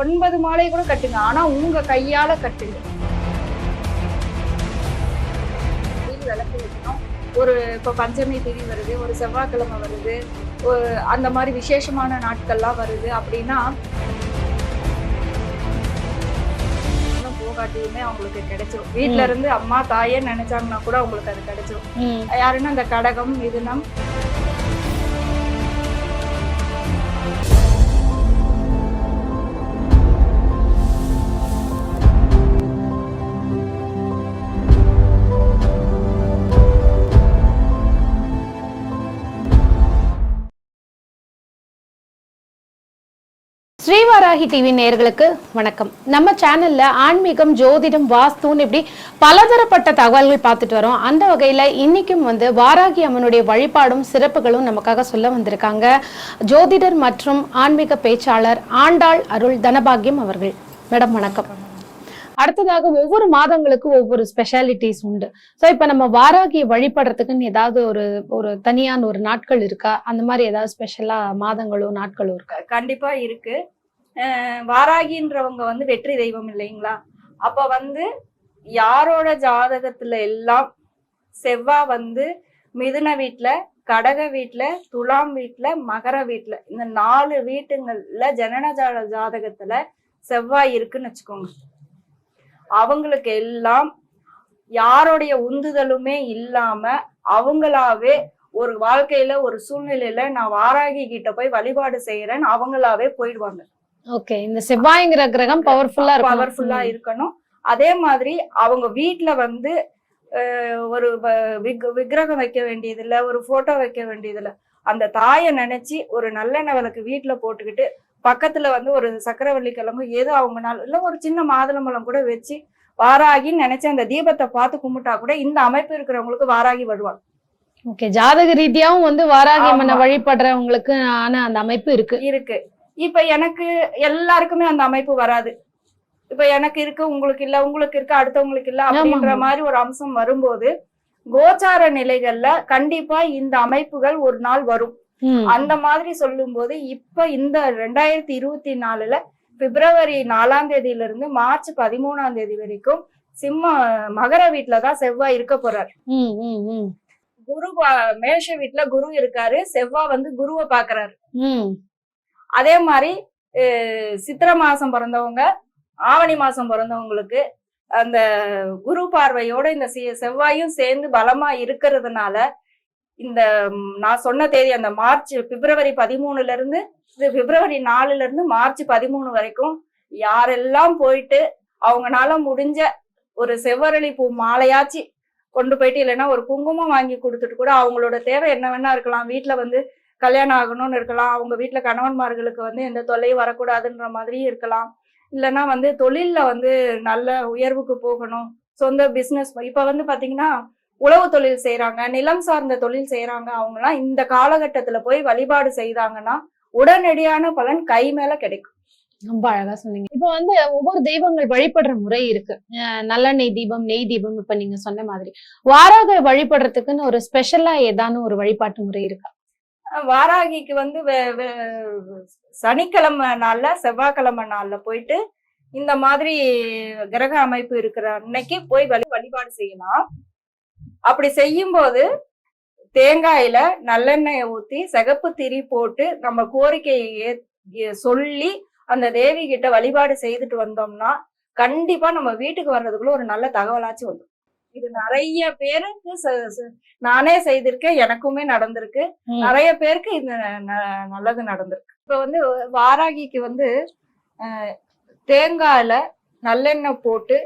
ஒன்பது மாலை கூட கட்டுங்க. ஆனா உங்க கையால கட்டுங்க. விளக்கு வைக்கணும். ஒரு இப்போ பஞ்சமி திதி வருது ஒரு செவ்வாய்க்கிழமை வருது அந்த மாதிரி விசேஷமான நாட்கள்லாம் வருது அப்படின்னா போகாட்டியுமே அவங்களுக்கு கிடைச்சிரும். வீட்ல இருந்து அம்மா தாயே நினைச்சாங்கன்னா கூட அவங்களுக்கு அது கிடைச்சிரும். ம். யாருன்னா அந்த கடகம் மிதுனம் ராகி டிவி நேர்களுக்கு வணக்கம். நம்ம சேனல்ல ஆன்மீகம் ஜோதிடம் வாஸ்துன்னு இப்படி பலதரப்பட்ட தகவல்கள் பார்த்துட்டு வரோம். அந்த வகையில இன்னைக்கும் வந்து வாராகி அம்மனுடைய வழிபாடும் சிறப்புகளும் நமக்காக சொல்ல வந்திருக்காங்க. ஜோதிடர் மற்றும் ஆன்மீக பேச்சாளர் ஆண்டாள் அருள் தனபாகியம் அவர்கள். மேடம் வணக்கம். அடுத்ததாக ஒவ்வொரு மாதங்களுக்கு ஒவ்வொரு ஸ்பெஷாலிட்டிஸ் உண்டு. சோ இப்ப நம்ம வாராகியை வழிபடுறதுக்குன்னு ஏதாவது ஒரு ஒரு தனியான ஒரு நாட்கள் இருக்கா? அந்த மாதிரி ஏதாவது ஸ்பெஷலா மாதங்களோ நாட்களோ இருக்கா? கண்டிப்பாக கண்டிப்பா இருக்கு. வாராகின்றவங்க வந்து வெற்றி தெய்வம் இல்லைங்களா? அப்ப வந்து யாரோட ஜாதகத்துல எல்லாம் செவ்வாய் வந்து மிதுன வீட்டுல கடக வீட்டுல துலாம் வீட்டுல மகர வீட்டுல இந்த நாலு வீட்டுங்கள்ல ஜனனஜால ஜாதகத்துல செவ்வாய் இருக்குன்னு வச்சுக்கோங்க. அவங்களுக்கு எல்லாம் யாருடைய உந்துதலுமே இல்லாம அவங்களாவே ஒரு வாழ்க்கையில ஒரு சூழ்நிலையில நான் வாராகி கிட்ட போய் வழிபாடு செய்யறேன்னு அவங்களாவே போயிடுவாங்க. ஓகே இந்த செவ்வாய்ங்கிற கிரகம் பவர்ஃபுல்லா இருக்கும் பவர்ஃபுல்லா இருக்கணும். அதே மாதிரி அவங்க வீட்ல வந்து ஒரு விக்கிரகம் வைக்க வேண்டியதில்ல ஒரு போட்டோ வைக்க வேண்டியதில்ல. அந்த தாயை நினைச்சு ஒரு நல்லெண்ணெய் விளக்கு வீட்ல போட்டுக்கிட்டு பக்கத்துல வந்து ஒரு சக்கரவள்ளி கிழங்கு ஏதோ அவங்கனால இல்ல ஒரு சின்ன மாதுளம்பழம் கூட வச்சு வாராகின்னு நினைச்சு அந்த தீபத்தை பார்த்து கும்பிட்டா கூட இந்த அமைப்பு இருக்கிறவங்களுக்கு வாராகி வருவாங்க. ஓகே ஜாதக ரீதியாவும் வந்து வாராகி ஆமா. வழிபடுறவங்களுக்கு ஆன அந்த அமைப்பு இருக்கு. இருக்கு. இப்ப எனக்கு எல்லாருக்குமே அந்த அமைப்பு வராது இப்ப எனக்கு இருக்கு உங்களுக்கு இல்ல உங்களுக்கு இருக்கு அடுத்தவங்களுக்கு இல்ல அப்படின்ற. மாதிரி ஒரு அம்சம் வரும்போது கோச்சார நிலைகள்ல கண்டிப்பா இந்த அமைப்புகள் ஒரு நாள் வரும். அந்த மாதிரி சொல்லும்போது இப்ப இந்த ரெண்டாயிரத்தி இருபத்தி நாலுல பிப்ரவரி நாலாம் தேதியில இருந்து மார்ச் பதிமூணாம் தேதி வரைக்கும் சிம்ம மகர வீட்டுலதான் செவ்வாய் இருக்க போறார். குரு மேஷ வீட்டுல குரு இருக்காரு செவ்வாய் வந்து குருவை பாக்குறாரு. அதே மாதிரி சித்திரை மாசம் பிறந்தவங்க ஆவணி மாசம் பிறந்தவங்களுக்கு அந்த குரு பார்வையோட இந்த செவ்வாயும் சேர்ந்து பலமா இருக்கிறதுனால இந்த நான் சொன்ன தேதி அந்த மார்ச் பிப்ரவரி பதிமூணுல இருந்து இது பிப்ரவரி நாலுல இருந்து மார்ச் பதிமூணு வரைக்கும் யாரெல்லாம் போயிட்டு அவங்கனால முடிஞ்ச ஒரு செவ்வரளி பூ மாலையாச்சு கொண்டு போயிட்டு இல்லைன்னா ஒரு குங்குமம் வாங்கி கொடுத்துட்டு கூட அவங்களோட தேவை என்ன வேணா இருக்கலாம். வீட்டுல வந்து கல்யாணம் ஆகணும்னு இருக்கலாம். அவங்க வீட்டில் கணவன்மார்களுக்கு வந்து எந்த தொல்லையும் வரக்கூடாதுன்ற மாதிரியும் இருக்கலாம். இல்லைன்னா வந்து தொழிலில் வந்து நல்ல உயர்வுக்கு போகணும். சொந்த பிஸ்னஸ் இப்போ வந்து பார்த்தீங்கன்னா உழவு தொழில் செய்கிறாங்க நிலம் சார்ந்த தொழில் செய்கிறாங்க அவங்களாம் இந்த காலகட்டத்தில் போய் வழிபாடு செய்தாங்கன்னா உடனடியான பலன் கை மேல கிடைக்கும். ரொம்ப அழகா சொன்னீங்க. இப்போ வந்து ஒவ்வொரு தெய்வங்கள் வழிபடுற முறை இருக்கு. நல்லெண்ணெய் தீபம் நெய் தீபம் இப்ப நீங்க சொன்ன மாதிரி. வாராக வழிபடுறதுக்குன்னு ஒரு ஸ்பெஷலா ஏதான ஒரு வழிபாட்டு முறை இருக்கா? வாராகிக்கு வந்து வே- சனிக்கிழமை நாளில் செவ்வாய்க்கிழமை நாளில் போயிட்டு இந்த மாதிரி கிரக அமைப்பு இருக்கிற அன்னைக்கு போய் வழி வழிபாடு செய்யலாம். அப்படி செய்யும்போது தேங்காயில நல்லெண்ணெயை ஊற்றி சிகப்பு திரி போட்டு நம்ம கோரிக்கையை சொல்லி அந்த தேவி கிட்ட வழிபாடு செய்துட்டு வந்தோம்னா கண்டிப்பா நம்ம வீட்டுக்கு வர்றதுக்குள்ள ஒரு நல்ல தகவலாச்சும் வந்துடும் இது நிறைய பேருக்கு நானே செய்திருக்கேன் எனக்குமே நடந்திருக்கு. நிறைய பேருக்கு இது நல்லது நடந்திருக்கு. இப்ப வந்து வாராகிக்கு வந்து தேங்காயில நல்லெண்ணெய் போட்டு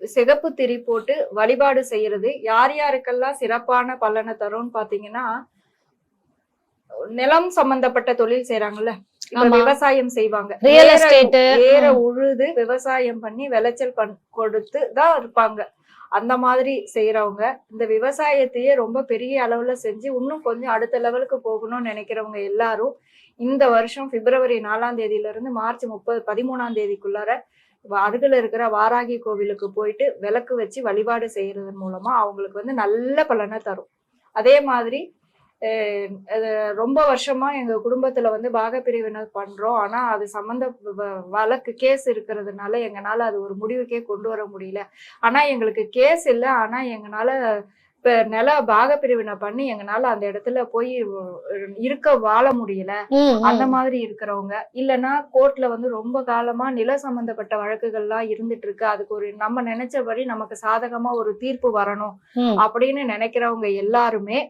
சிகப்பு திரி போட்டு வழிபாடு செய்யறது யார் யாருக்கெல்லாம் சிறப்பான பலனை தரும்னு பாத்தீங்கன்னா நிலம் சம்பந்தப்பட்ட தொழில் செய்யறாங்கல்ல. விவசாயம் செய்வாங்க. ஏற உழுது விவசாயம் பண்ணி விளைச்சல் பண் கொடுத்து தான் இருப்பாங்க. அந்த மாதிரி செய்யறவங்க இந்த விவசாயத்தையே ரொம்ப பெரிய அளவுல செஞ்சு இன்னும் கொஞ்சம் அடுத்த லெவலுக்கு போகணும்னு நினைக்கிறவங்க எல்லாரும் இந்த வருஷம் பிப்ரவரி நாலாம் தேதியில இருந்து மார்ச் முப்பது பதிமூணாம் தேதிக்குள்ளார அருகில் இருக்கிற வாராகி கோவிலுக்கு போயிட்டு விளக்கு வச்சு வழிபாடு செய்யறது மூலமா அவங்களுக்கு வந்து நல்ல பலனை தரும். அதே மாதிரி ரொம்ப வருஷமா எங்க குடும்பத்துல வந்து பாகப்பிரிவினர் பண்றோம். ஆனா அது சம்பந்த வழக்கு கேஸ் இருக்கிறதுனால எங்கனால அது ஒரு முடிவுக்கே கொண்டு வர முடியல. ஆனா எங்களுக்கு கேஸ் இல்லை. ஆனா எங்கனால இப்ப நில பாகப்பிரிவினை பண்ணி எங்கனால அந்த இடத்துல போய் இருக்க வாழ முடியல. அந்த மாதிரி இருக்கிறவங்க. இல்லைன்னா கோர்ட்ல வந்து ரொம்ப காலமா நில சம்பந்தப்பட்ட வழக்குகள்லாம் இருந்துட்டு இருக்கு அதுக்கு ஒரு நம்ம நினைச்சபடி நமக்கு சாதகமா ஒரு தீர்ப்பு வரணும். அப்படின்னு நினைக்கிறவங்க எல்லாருமே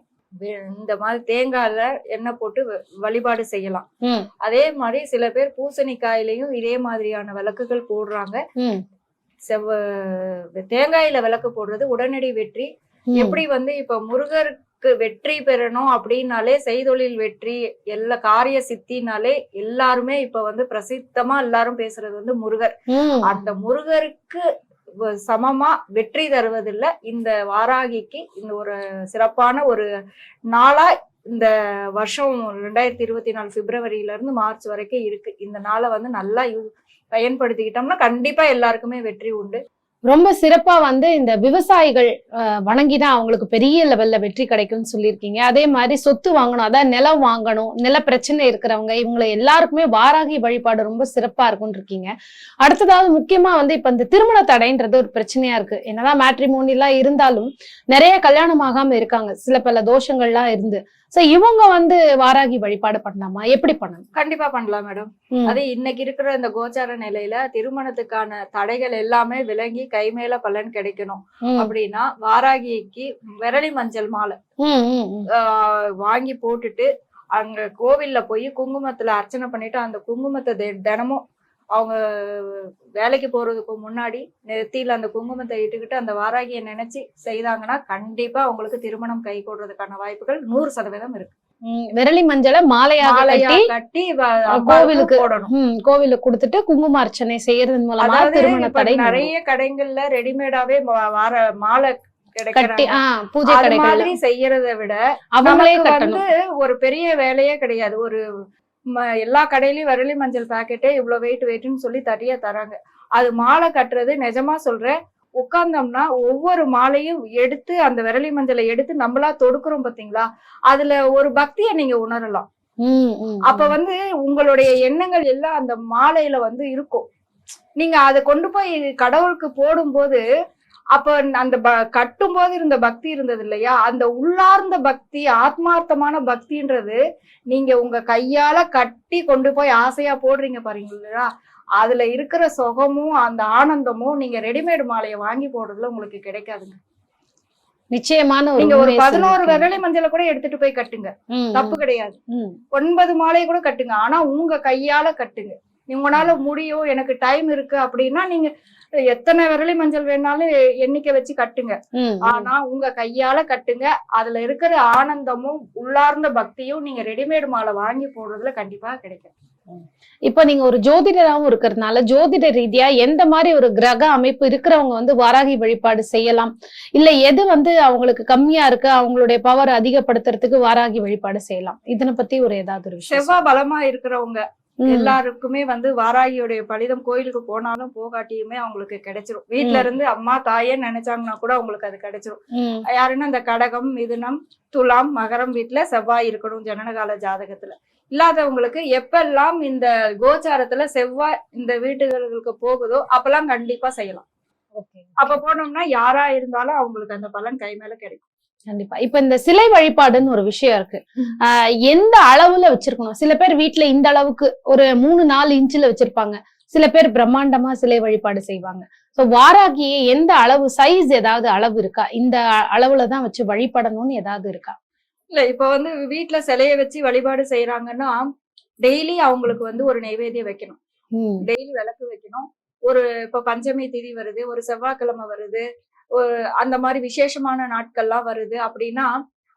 இந்த மாதிரி தேங்காயில எண்ணெய் போட்டு வழிபாடு செய்யலாம். அதே மாதிரி சில பேர் பூசணிக்காயிலையும் இதே மாதிரியான விளக்குகள் போடுறாங்க. செவ்வ தேங்காயில விளக்கு போடுறது உடனடி வெற்றி. எப்படி வந்து இப்ப முருகருக்கு வெற்றி பெறணும் அப்படின்னாலே செய்தொழில் வெற்றி எல்லா காரிய சித்தினாலே எல்லாருமே இப்ப வந்து பிரசித்தமா எல்லாரும் பேசுறது வந்து முருகர். அந்த முருகருக்கு சமமா வெற்றி தருவதில்ல. இந்த வாராகிக்கு இந்த ஒரு சிறப்பான ஒரு நாளா இந்த வருஷம் ரெண்டாயிரத்தி இருபத்தி நாலு பிப்ரவரியில இருந்து மார்ச் வரைக்கும் இருக்கு. இந்த நாளை வந்து நல்லா யூ- பயன்படுத்திக்கிட்டோம்னா கண்டிப்பா எல்லாருக்குமே வெற்றி உண்டு. ரொம்ப சிறப்பா வந்து இந்த விவசாயிகள் அஹ், வணங்கிதான் அவங்களுக்கு பெரிய லெவல்ல வெற்றி கிடைக்கும்னு சொல்லியிருக்கீங்க. அதே மாதிரி சொத்து வாங்கணும் அதான் நிலம் வாங்கணும் நில பிரச்சனை இருக்கிறவங்க இவங்களை எல்லாருக்குமே வாராகி வழிபாடு ரொம்ப சிறப்பா இருக்கும்னு இருக்கீங்க. அடுத்ததாவது முக்கியமா வந்து இப்ப இந்த திருமண தடைன்றது ஒரு பிரச்சனையா இருக்கு. என்னதான் மேட்ரிமோனி எல்லாம் இருந்தாலும் நிறைய கல்யாணம் ஆகாம இருக்காங்க. சில பல தோஷங்கள்லாம் இருந்து. சோ இவங்க வந்து வாராகி வழிபாடு பண்ணலாமா? எப்படி பண்ணணும்? கண்டிப்பா பண்ணலாம் மேடம். அது இன்னைக்கு இருக்கிற இந்த கோச்சார நிலையில திருமணத்துக்கான தடைகள் எல்லாமே விளங்கி கை மேல பலன் கிடைக்கணும். அப்படின்னா வாராகிக்கு விரலி மஞ்சள் மாலை. வாங்கி போட்டுட்டு அங்க கோவில்ல போய் குங்குமத்துல அர்ச்சனை பண்ணிட்டு அந்த குங்குமத்தை தினமும் அவங்க வேலைக்கு போறதுக்கு முன்னாடி நெத்தியில அந்த குங்குமத்தை இட்டுக்கிட்டு அந்த வாராகியை நினைச்சு செய்தாங்கன்னா கண்டிப்பா அவங்களுக்கு திருமணம் கை கூடுறதுக்கான வாய்ப்புகள் நூறு சதவீதம் இருக்கு. விரலி மஞ்சளை மாலையாக மாலையா கட்டி கோவிலுக்கு போடணும். கோவிலுக்கு கொடுத்துட்டு குங்கும அர்ச்சனை செய்யறதன் மூலமா திருமண தடை நிறைய கடைகள்ல ரெடிமேடாவே வார மாலை கட்டி பூஜை மாதிரி செய்யறதை விட அவங்களே வந்து ஒரு பெரிய வேலையே கிடையாது. ஒரு எல்லா கடையிலயும் விரலி மஞ்சள் பாக்கெட்டே இவ்வளவு வெயிட் வெயிட்னு சொல்லி தனியா தராங்க. அது மாலை கட்டுறது நிஜமா சொல்றேன். உட்கார்ந்தோம்னா ஒவ்வொரு மாலையும் எடுத்து அந்த விரலி மஞ்சளை எடுத்து நம்மளா தொடுக்கிறோம் பாத்தீங்களா? அதுல ஒரு பக்தியை நீங்க உணரலாம். அப்ப வந்து உங்களுடைய எண்ணங்கள் எல்லாம் அந்த மாலையில வந்து இருக்கும். நீங்க அதை கொண்டு போய் கடவுளுக்கு போடும்போது அப்ப அந்த கட்டும் போது இருந்த பக்தி இருந்தது இல்லையா? அந்த உள்ளார்ந்த பக்தி ஆத்மார்த்தமான பக்தின்றது நீங்க உங்க கையால கட்டி கொண்டு போய் ஆசையா போடுறீங்க பாருங்களா அதுல இருக்கிற சுகமும் அந்த ஆனந்தமும் நீங்க ரெடிமேட் மாலையை வாங்கி போடுறதுல உங்களுக்கு கிடைக்காதுங்க. நிச்சயமான நீங்க ஒரு பதினோரு. விரலி மஞ்சளை கூட எடுத்துட்டு போய் கட்டுங்க. தப்பு கிடையாது. ஒன்பது மாலையை கூட கட்டுங்க. ஆனா உங்க கையால கட்டுங்க. உங்களால முடியும் எனக்கு டைம் இருக்கு அப்படின்னா நீங்க எத்தனை விரலி மஞ்சள் வேணாலும் எண்ணிக்கை வச்சு கட்டுங்க. ஆனா உங்க கையால கட்டுங்க. அதுல இருக்கிற ஆனந்தமும் உள்ளார்ந்த பக்தியும் நீங்க ரெடிமேட் மாலை வாங்கி போடுறதுல கண்டிப்பா கிடைக்கும். இப்ப நீங்க ஒரு ஜோதிடராவும் இருக்கிறதுனால ஜோதிட ரீதியா எந்த மாதிரி ஒரு கிரக அமைப்பு இருக்கிறவங்க வந்து வாராகி வழிபாடு செய்யலாம்? இல்ல எது வந்து அவங்களுக்கு கம்மியா இருக்கு அவங்களுடைய பவர் அதிகப்படுத்துறதுக்கு வாராகி வழிபாடு செய்யலாம்? இதனை பத்தி ஒரு ஏதாவது ஒரு செவ்வாய் பலமா இருக்கிறவங்க எல்லாருக்குமே வந்து வாராகியோடைய பலிதம் கோயிலுக்கு போனாலும் போகாட்டியுமே அவங்களுக்கு கிடைச்சிரும். வீட்ல ம். இருந்து அம்மா தாயே நினைச்சாங்கன்னா கூட அவங்களுக்கு அது கிடைச்சிரும். யாருன்னா இந்த கடகம் மிதுனம் துலாம் மகரம் வீட்டுல செவ்வாய் இருக்கணும் ஜனனகால ஜாதகத்துல. இல்லாதவங்களுக்கு எப்பெல்லாம் இந்த கோச்சாரத்துல செவ்வாய் இந்த வீட்டுகளுக்கு போகுதோ அப்பெல்லாம் கண்டிப்பா செய்யலாம். அப்ப போனோம்னா யாரா இருந்தாலும் அவங்களுக்கு அந்த பலன் கை மேல கிடைக்கும். கண்டிப்பா. இப்ப இந்த சிலை வழிபாடுன்னு ஒரு விஷயம் இருக்கு. எந்த அளவுல வச்சிருக்கணும்? சில பேர் வீட்ல இந்த அளவுக்கு ஒரு மூணு நாலு இன்ச்சுல வச்சிருப்பாங்க. சில பேர் பிரம்மாண்டமா சிலை வழிபாடு செய்வாங்க. சோ வாராகியே எந்த அளவு சைஸ் ஏதாவது அளவு இருக்கா? இந்த அ- அளவுல தான் வச்சு வழிபடணும்னு ஏதாவது இருக்கா? இல்ல இப்ப வந்து வீட்டுல சிலைய வச்சு வழிபாடு செய்யறாங்கன்னா டெய்லி அவங்களுக்கு வந்து ஒரு நைவேத்தியம் வைக்கணும். டெய்லி விளக்கு வைக்கணும். ஒரு இப்ப பஞ்சமி திதி வருது ஒரு செவ்வாய்க்கிழமை வருது அந்த மாதிரி விசேஷமான நாட்கள்லாம் வருது அப்படின்னா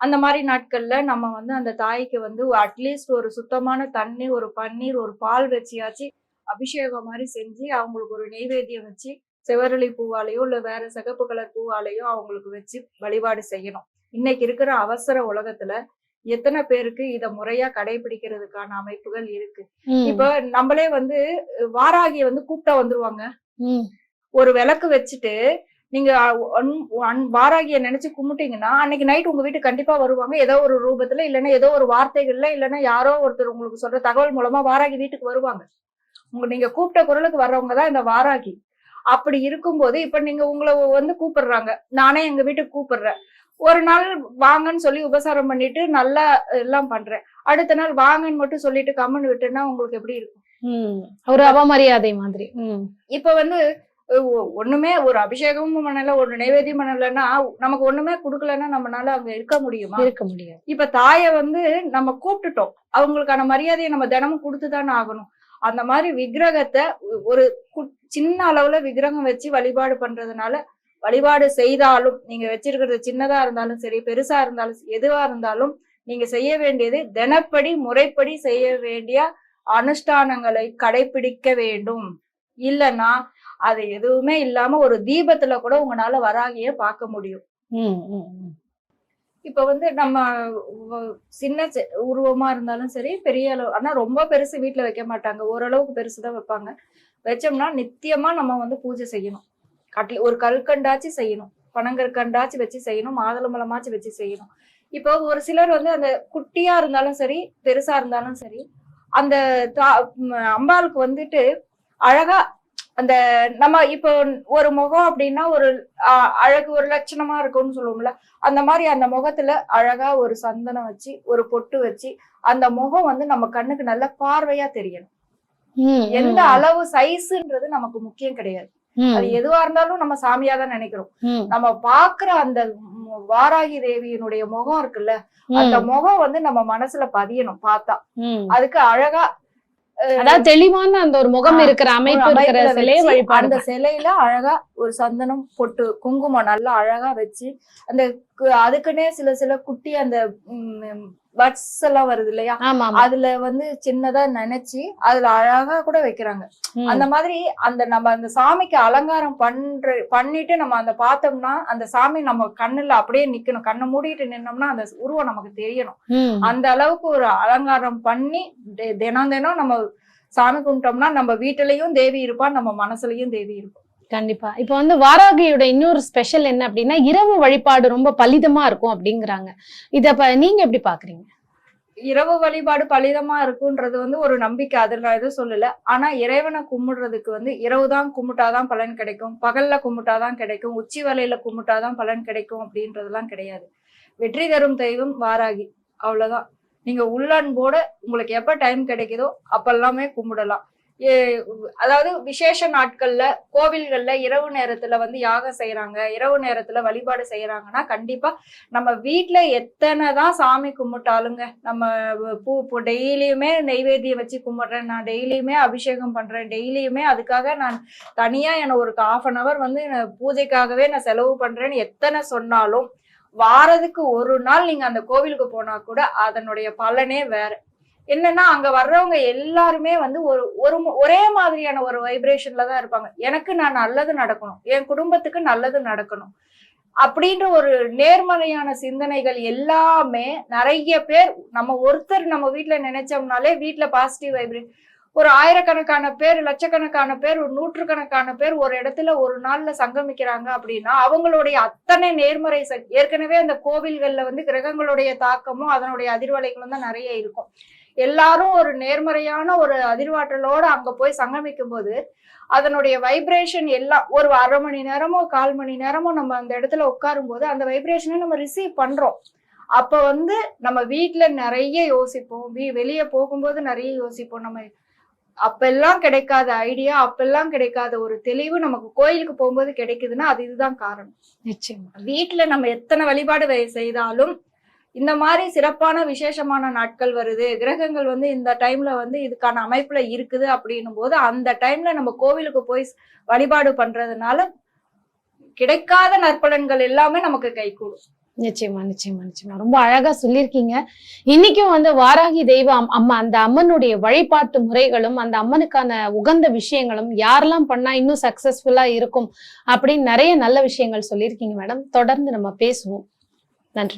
அந்த மாதிரி நாட்கள்ல நம்ம வந்து அந்த தாய்க்கு வந்து அட்லீஸ்ட் ஒரு சுத்தமான தண்ணி ஒரு பன்னீர் ஒரு பால் வச்சியாச்சு அபிஷேகம் மாதிரி செஞ்சு அவங்களுக்கு ஒரு நெய்வேத்தியம் வச்சு செவரளி பூவாலையோ இல்ல வேற சிகப்பு கலர் பூவாலையோ அவங்களுக்கு வச்சு வழிபாடு செய்யணும். இன்னைக்கு இருக்கிற அவசர உலகத்துல எத்தனை பேருக்கு இத முறையா கடைபிடிக்கிறதுக்கான அமைப்புகள் இருக்கு. இப்ப நம்மளே வந்து வாராகிய வந்து கூப்பிட்டா வந்துருவாங்க. ஒரு விளக்கு வச்சுட்டு நீங்க வாராகிய நினைச்சு கும்பிட்டீங்கன்னா அன்னைக்கு நைட் உங்க வீட்டுக்கு கண்டிப்பா வருவாங்க. ஏதோ ஒரு ரூபத்துல இல்லைன்னா ஏதோ ஒரு வார்த்தைகள்ல இல்லைன்னா யாரோ ஒருத்தர் உங்களுக்கு சொல்ற தகவல் மூலமா வாராகி வீட்டுக்கு வருவாங்க. உங்க நீங்க கூப்பிட்ட குரலுக்கு வர்றவங்க தான் இந்த வாராகி. அப்படி இருக்கும்போது இப்ப நீங்க உங்களை வந்து கூப்பிடுறாங்க. நானே எங்க வீட்டுக்கு கூப்பிடுறேன். ஒரு நாள் வாங்கன்னு சொல்லி உபசாரம் பண்ணிட்டு நல்லா எல்லாம் பண்றேன். அடுத்த நாள் வாங்கன்னு மட்டும் சொல்லிட்டு கம்மன் விட்டுன்னா உங்களுக்கு எப்படி இருக்கும். ஒரு அவமரியாதை மாதிரி. இப்ப வந்து ஒண்ணுமே ஒரு அபிஷேகமும் பண்ணல ஒரு நைவேத்தியம் பண்ணலன்னா நமக்கு ஒண்ணுமே குடுக்கலன்னா நம்மனால அங்க இருக்க முடியுமா? இருக்க முடியாது. இப்ப தாயை வந்து நம்ம கூப்பிட்டுட்டோம். அவங்களுக்கான மரியாதையை நம்ம தினமும் கொடுத்துதானே ஆகணும். அந்த மாதிரி விக்கிரகத்தை ஒரு சின்ன அளவுல விக்கிரகம் வச்சு வழிபாடு பண்றதுனால வழிபாடு செய்தாலும் நீங்க வச்சிருக்கிறது சின்னதா இருந்தாலும் சரி பெருசா இருந்தாலும் எதுவா இருந்தாலும் நீங்க செய்ய வேண்டியது தினப்படி முறைப்படி செய்ய வேண்டிய அனுஷ்டானங்களை கடைபிடிக்க வேண்டும். இல்லைன்னா அது எதுவுமே இல்லாம ஒரு தீபத்துல கூட உங்களால வராகிய பார்க்க முடியும். இப்ப வந்து நம்ம சின்ன உருவமா இருந்தாலும் சரி பெரிய அளவு ஆனா ரொம்ப பெருசு வீட்ல வைக்க மாட்டாங்க. ஓரளவுக்கு பெருசுதான் வைப்பாங்க. வச்சோம்னா நித்தியமா நம்ம வந்து பூஜை செய்யணும். கட்லி ஒரு கல்கண்டாச்சு செய்யணும். பனங்கற்கண்டாச்சு வச்சு செய்யணும். மாதுளம்பழமாச்சு வச்சு செய்யணும். இப்போ ஒரு சிலர் வந்து அந்த குட்டியா இருந்தாலும் சரி பெருசா இருந்தாலும் சரி அந்த அம்பாளுக்கு வந்துட்டு அழகா அந்த நம்ம இப்போ ஒரு முகம் அப்படின்னா ஒரு அழகு ஒரு லட்சணமா இருக்கும்னு சொல்லுவோம்ல. அந்த மாதிரி அந்த முகத்துல அழகா ஒரு சந்தனம் வச்சு ஒரு பொட்டு வச்சு அந்த முகம் வந்து நம்ம கண்ணுக்கு நல்ல பார்வையா தெரியணும். எந்த அளவு சைஸ்ன்றது நமக்கு முக்கியம் கிடையாது. அது எதுவா இருந்தாலும் நம்ம சாமியா தான் நினைக்கிறோம். நம்ம பாக்குற அந்த வாராகி தேவியினுடைய முகம் இருக்குல்ல அந்த முகம் வந்து நம்ம மனசுல பதியணும் பார்த்தா. அதுக்கு அழகா அதாவது தெளிவான அந்த ஒரு முகம் இருக்கிற அமைப்பு இருக்கிற சிலையை வழிபாடு அந்த சிலையில அழகா ஒரு சந்தனம் பொட்டு குங்குமம் நல்லா அழகா வச்சு அந்த அதுக்குன்னே சில சில குட்டி அந்த பட்ஸ் எல்லாம் வருது இல்லையா? அதுல வந்து சின்னதா நினைச்சு அதுல அழகா கூட வைக்கிறாங்க. அந்த மாதிரி அந்த நம்ம அந்த சாமிக்கு அலங்காரம் பண்ற பண்ணிட்டு நம்ம அந்த பார்த்தோம்னா அந்த சாமி நம்ம கண்ணுல அப்படியே நிக்கணும். கண்ணை மூடிட்டு நின்னோம்னா அந்த உருவம் நமக்கு தெரியணும். அந்த அளவுக்கு ஒரு அலங்காரம் பண்ணி தினம் தினம் நம்ம சாமி கும்பிட்டோம்னா நம்ம வீட்டுலயும் தேவி இருப்பா நம்ம மனசுலயும் தேவி இருப்பா. கண்டிப்பா. இப்போ வந்து வாராகியோட இன்னொரு ஸ்பெஷல் என்ன அப்படின்னா இரவு வழிபாடு ரொம்ப பலிதமா இருக்கும் அப்படிங்கிறாங்க. இத நீங்க எப்படி பாக்குறீங்க? இரவு வழிபாடு பலிதமா இருக்குன்றது வந்து ஒரு நம்பிக்கை. அதுல நான் எதுவும் சொல்லல. ஆனா இறைவனை கும்பிடுறதுக்கு வந்து இரவு தான் கும்பிட்டாதான் பலன் கிடைக்கும். பகல்ல கும்பிட்டாதான் கிடைக்கும். உச்சி வலையில கும்பிட்டாதான் பலன் கிடைக்கும் அப்படின்றதெல்லாம் கிடையாது. வெற்றி தரும் தெய்வம் வாராகி. அவ்வளவுதான். நீங்க உள்ளன்போட உங்களுக்கு எப்ப டைம் கிடைக்குதோ அப்பெல்லாமே கும்பிடலாம். அதாவது விசேஷ நாட்கள்ல கோவில்கள்ல இரவு நேரத்துல வந்து யாகம் செய்யறாங்க இரவு நேரத்துல வழிபாடு செய்யறாங்கன்னா கண்டிப்பா நம்ம வீட்டுல எத்தனை தான் சாமி கும்பிட்டாலுங்க நம்ம பூ பூ டெய்லியுமே நெய்வேத்தியம் வச்சு கும்பிடுறேன் நான் டெய்லியுமே அபிஷேகம் பண்றேன் டெய்லியுமே அதுக்காக நான் தனியா என்ன ஒரு ஹாஃப் அன் அவர் வந்து பூஜைக்காகவே நான் செலவு பண்றேன்னு எத்தனை சொன்னாலும் வாரத்துக்கு ஒரு நாள் நீங்க அந்த கோவிலுக்கு போனா கூட அதனுடைய பலனே வேற. என்னன்னா அங்க வர்றவங்க எல்லாருமே வந்து ஒரு ஒரு ஒரே மாதிரியான ஒரு வைப்ரேஷன்ல தான் இருப்பாங்க. எனக்கு நான் நல்லது நடக்கணும். என் குடும்பத்துக்கு நல்லது நடக்கணும். அப்படின்ற ஒரு நேர்மறையான சிந்தனைகள் எல்லாமே நிறைய பேர் நம்ம ஒருத்தர் நம்ம வீட்டில் நினைச்சோம்னாலே வீட்டில் பாசிட்டிவ் வைப்ரேட் ஒரு ஆயிரக்கணக்கான பேர் லட்சக்கணக்கான பேர் ஒரு நூற்றுக்கணக்கான பேர் ஒரு இடத்துல ஒரு நாள்ல சங்கமிக்கிறாங்க அப்படின்னா அவங்களுடைய அத்தனை நேர்மறை ஏற்கனவே அந்த கோவில்கள்ல வந்து கிரகங்களுடைய தாக்கமும் அதனுடைய அதிர்வலைகளும் தான் நிறைய இருக்கும். எல்லாரும் ஒரு நேர்மறையான ஒரு அதிர்வாற்றலோட அங்க போய் சங்கமிக்கும் போது அதனுடைய வைப்ரேஷன் எல்லாம் ஒரு அரை மணி நேரமோ கால் மணி நேரமோ நம்ம அந்த இடத்துல உட்காரும் போது அந்த வைப்ரேஷனை நம்ம ரிசீவ் பண்றோம். அப்ப வந்து நம்ம வீட்ல நிறைய யோசிப்போம். வீ வெளியே போகும்போது நிறைய யோசிப்போம். நம்ம அப்பெல்லாம் கிடைக்காத ஐடியா அப்பெல்லாம் கிடைக்காத ஒரு தெளிவு நமக்கு கோயிலுக்கு போகும்போது கிடைக்குதுன்னா அது இதுதான் காரணம். நிச்சயமா. வீட்ல நம்ம எத்தனை வழிபாடு செய்தாலும் இந்த மாதிரி சிறப்பான விசேஷமான நாட்கள் வருது. கிரகங்கள் வந்து இந்த டைம்ல வந்து இதுக்கான அமைப்புல இருக்குது அப்படின்னும் போது அந்த டைம்ல நம்ம கோவிலுக்கு போய் வழிபாடு பண்றதுனால கிடைக்காத நற்பலன்கள் எல்லாமே நமக்கு கைகூடும் நிச்சயமா நிச்சயமா நிச்சயமா. ரொம்ப அழகா சொல்லியிருக்கீங்க. இன்னைக்கும் வந்து வாராகி தெய்வ அம்- அம்மா அந்த அம்மனுடைய வழிபாட்டு முறைகளும் அந்த அம்மனுக்கான உகந்த விஷயங்களும் யாரெல்லாம் பண்ணா இன்னும் சக்சஸ்ஃபுல்லா இருக்கும் அப்படின்னு நிறைய நல்ல விஷயங்கள் சொல்லியிருக்கீங்க மேடம் தொடர்ந்து நம்ம பேசுவோம். நன்றி.